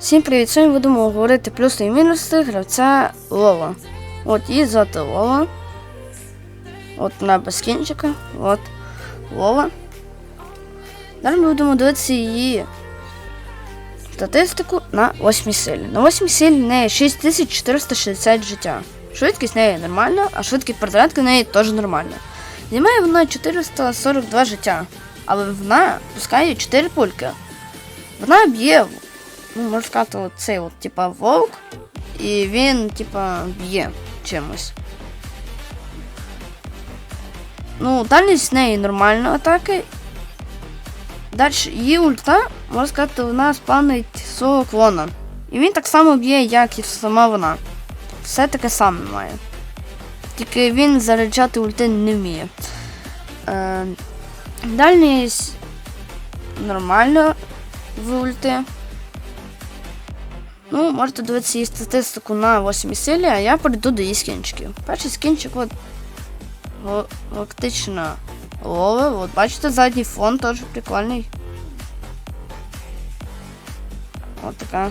Всім привіт! Сьогодні будемо говорити плюси і мінуси гравця Лола. От її звати Лола. От вона без кінчика. От Лола. Далі ми будемо дивитися її статистику на 8 силі. На 8 силі в неї 6460 життя. Швидкість в неї нормальна, а швидкість перезарядки в неї теж нормальна. Знімає вона 442 життя, але вона пускає 4 пульки. Вона б'є ну, можна сказати, цей от, типа, вовк, і він, типа, б'є чимось. Ну, дальність в неї нормальна атаки. Далі її ульта, можна сказати, вона спавнить свого клона. І він так само б'є, як і сама вона. Все таке саме має. Тільки він заряджати ульти не вміє. Е, дальність нормальна в ульти. Ну, можете дивитися її статистику на 8 силі, а я перейду до її скінчиків. Перший скінчик от га- галактична. От бачите, задній фон теж прикольний. От така.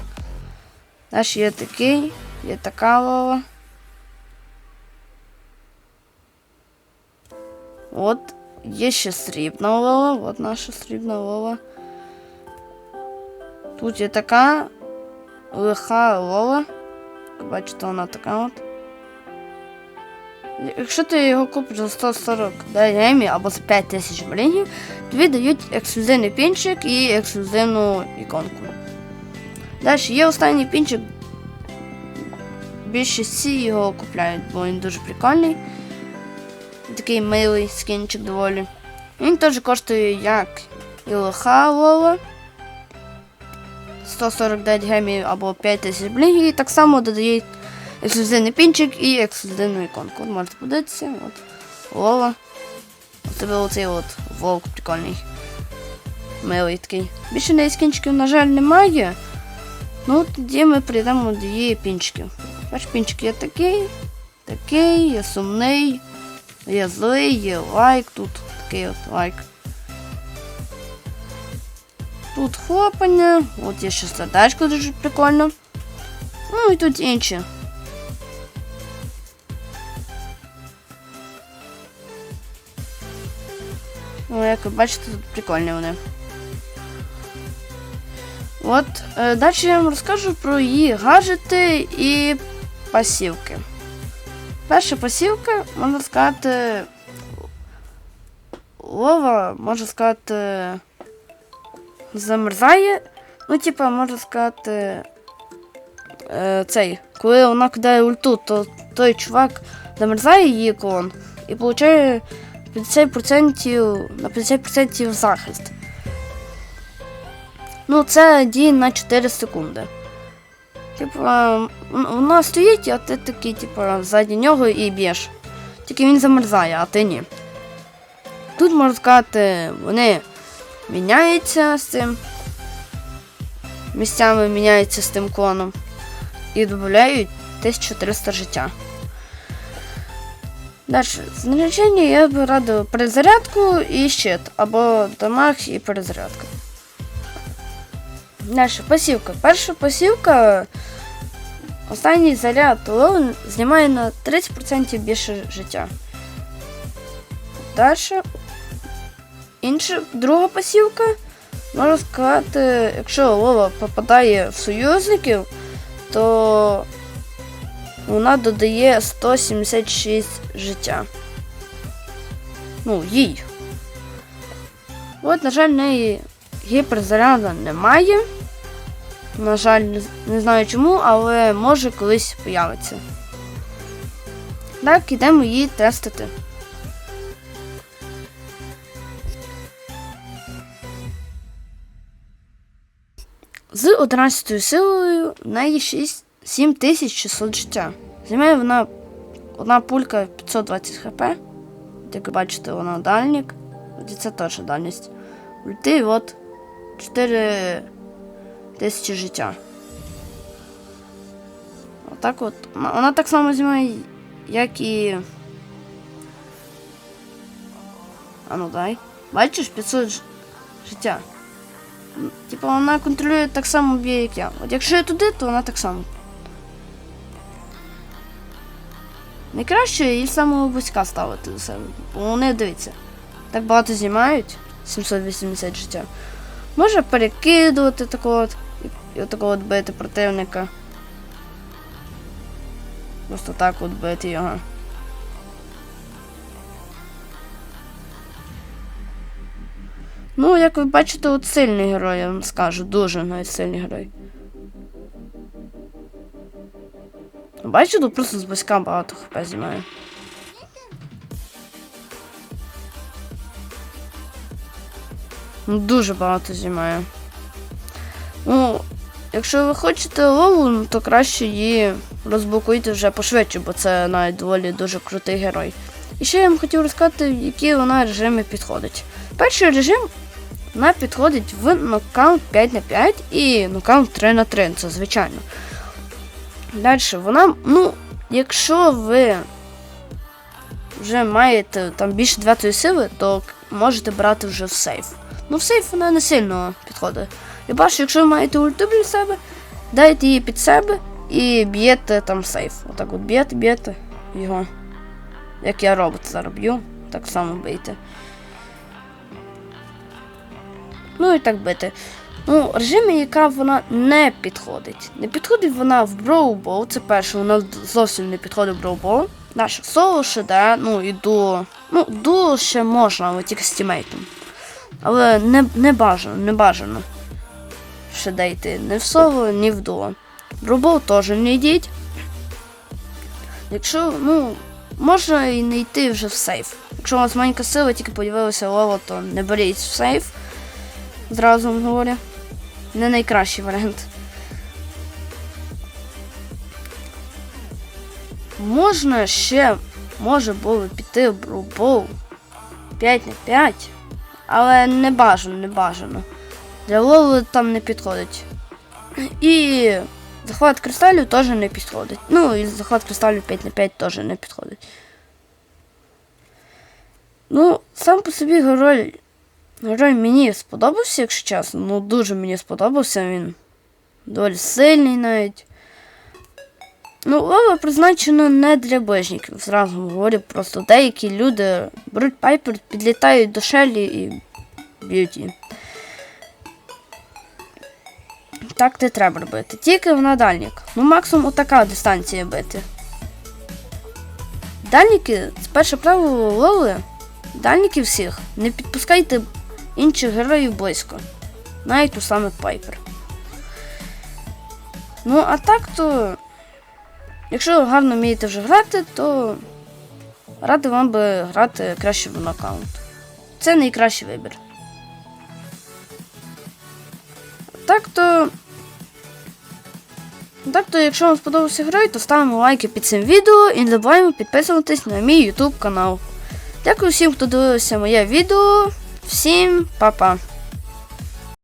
Далі є такий, є така лова. От є ще срібна лова, от наша срібна лова. Тут є така лиха лола. Бачите, вона така от. Якщо ти його купиш за 149 гемів або за 5000 блінгів, тобі дають ексклюзивний пінчик і ексклюзивну іконку. Далі є останній пінчик. Більшість всі його купляють, бо він дуже прикольний. Такий милий скінчик доволі. Він теж коштує як і лиха лола. 149 гемів або 5000 блінгів, і так само додають ексклюзивний пінчик і ексклюзивну іконку. От можете подивитися, от Лола. Ось тебе оцей от вовк прикольний. Милий такий. Більше неї скінчиків, на жаль, немає. Ну, тоді ми прийдемо до її пінчиків. Перший пінчик є такий, такий, є сумний, є злий, є лайк, тут такий от лайк. Тут хлопання, от є ще сердечко дуже прикольно. Ну і тут інші. Ну, як ви бачите, тут прикольні вони. От, е, далі я вам розкажу про її гаджети і пасівки. Перша пасівка, можна сказати, лова, можна сказати, замерзає. Ну, типа, можна сказати, е, цей, коли вона кидає ульту, то той чувак замерзає її клон і получає 50% на 50% захист. Ну, це діє на 4 секунди. Типа, вона стоїть, а ти такий, типа, ззаді нього і б'єш. Тільки він замерзає, а ти ні. Тут можна сказати, вони міняються з цим. Місцями міняються з тим клоном. І додають 1300 життя. Далі, знарядження я б радив перезарядку і щит, або дамаг і перезарядка. Далі, пасівка. Перша пасівка. Останній заряд лоу знімає на 30% більше життя. Далі. Інша друга пасівка. Можна сказати, якщо лова попадає в союзників, то вона додає 176 життя. Ну, їй. От, на жаль, в неї гіперзаряду немає. На жаль, не знаю чому, але може колись появиться. Так, ідемо її тестити. З 11 силою в неї 6, 7600 життя. Займає вона одна пулька 520 хп. Як бачите, вона дальник. Це теж дальність. Ульти от 4 тисячі життя. Отак от. Вона так само знімає, як і. А ну дай. Бачиш 500 життя. Типу вона контролює так само б'є, як я. От якщо я туди, то вона так само. Найкраще її самого близька ставити до себе. Бо вони дивіться. Так багато знімають. 780 життя. Може перекидувати такого от, і, отакого от бити противника. Просто так от бити його. Як ви бачите, от сильний герой, я вам скажу, дуже навіть сильний герой. Бачите, тут просто зблизька багато хп знімає. Ну, дуже багато знімає. Ну, якщо ви хочете лову, ну, то краще її розблокуйте вже пошвидше, бо це навіть доволі дуже крутий герой. І ще я вам хотів розказати, які вона режими підходить. Перший режим вона підходить в нокаут 5 на 5 і нокаут 3 на 3, це звичайно. Далі вона, ну, якщо ви вже маєте там більше 9 сили, то можете брати вже в сейф. Ну, в сейф вона не сильно підходить. Я бачу, якщо ви маєте ульту біля себе, дайте її під себе і б'єте там сейф. Отак от б'єте, б'єте його. Як я робот зараз б'ю, так само бийте. Ну і так бити. Ну, режимі, яка вона не підходить. Не підходить вона в Ball, це перше, вона зовсім не підходить в Ball. Далі соло ще да, ну і дуо. Ну, дуо ще можна, але тільки з тімейтом. Але не, не бажано, не бажано. Ще де йти. Не в соло, ні в дуо. Ball теж не йдіть. Якщо, ну, можна і не йти вже в сейф. Якщо у вас маленька сила, тільки подивилися лово, то не беріть в сейф. Зразу вам говорю. Не найкращий варіант. Можна ще, може було піти в брубол 5 на 5, але не бажано, не бажано. Для лови там не підходить. І захват кристалів теж не підходить. Ну, і захват кристалів 5 на 5 теж не підходить. Ну, сам по собі герой Герой мені сподобався, якщо чесно. Ну, дуже мені сподобався він. Доволі сильний навіть. Ну, лава призначена не для ближників, зразу говорю. Просто деякі люди беруть пайпер, підлітають до шелі і б'ють її. Так не треба робити. Тільки на дальнік. Ну, максимум отака дистанція бити. Дальніки, перше правило лови. Дальніки всіх. Не підпускайте інших героїв близько. Навіть ту саме Пайпер. Ну, а так то. Якщо гарно вмієте вже грати, то радий вам би грати краще в нокаут. Це найкращий вибір. Так то. Так то, якщо вам сподобався герой, то ставимо лайки під цим відео і не забуваємо підписуватись на мій YouTube канал. Дякую всім, хто дивився моє відео. Всім па-па!